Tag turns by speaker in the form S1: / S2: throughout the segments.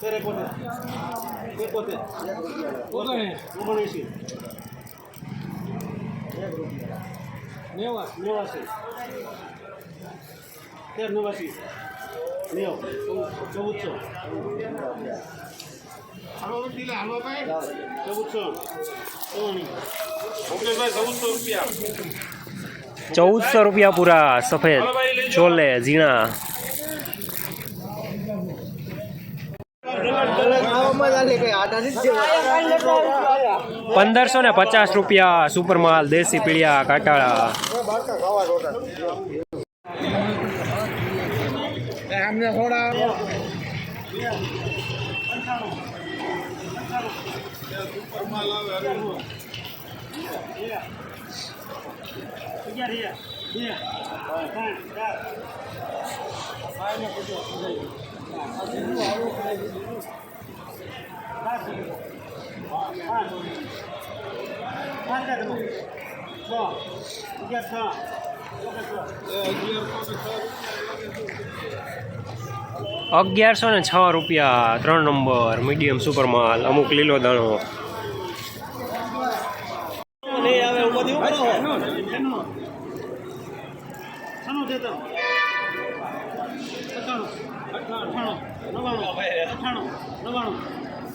S1: વાહ ભાડા વાહ
S2: હાલ એક ધારો રમતા રહે એમાં ફૂલ જવાબદારી
S1: ઓગણએંસી નેવાસી તેર નેવાસી નેવ ચૌદસો ચૌદસો ચૌવાણી
S2: મુકેશભાઈ ચૌદસો રૂપિયા
S3: ચૌદસો રૂપિયા પૂરા સફેદ ચોલે ઝીણા પંદરસો ને પચાસ રૂપિયા સુપરમાલ દેશી પીળિયા કાટાળા.
S1: ત્રણ ચાર
S3: અગિયારસો ને છ રૂપિયા, ત્રણ નંબર, મીડિયમ સુપરમાલ, અમુક લીલો દાણો. નવાણું નવાણું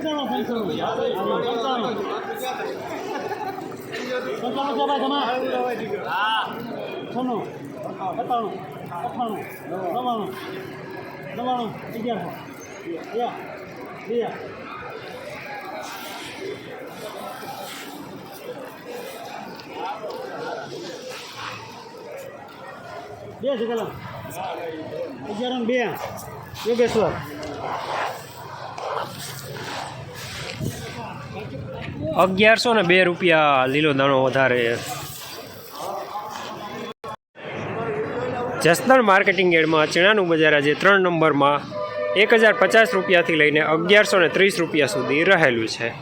S1: પંચાણું પંચાણું પંચાણું પંચાણું છે ભાઈ તમે હા છન્નું સત્તાણું અઠ્ઠાણું નવ્વાણું નવ્વાણું અગિયારસો બે બે છે પેલા. અગિયાર બે. યોગેશ્વર
S3: અગિયારસો ને બે રૂપિયા લીલો દાણો વધારે. જસદણ માર્કેટિંગ એડમાં ચણાનું બજાર આજે ત્રણ નંબરમાં એક હજાર પચાસ રૂપિયાથી લઈને અગિયારસો ને ત્રીસ રૂપિયા સુધી રહેલું છે.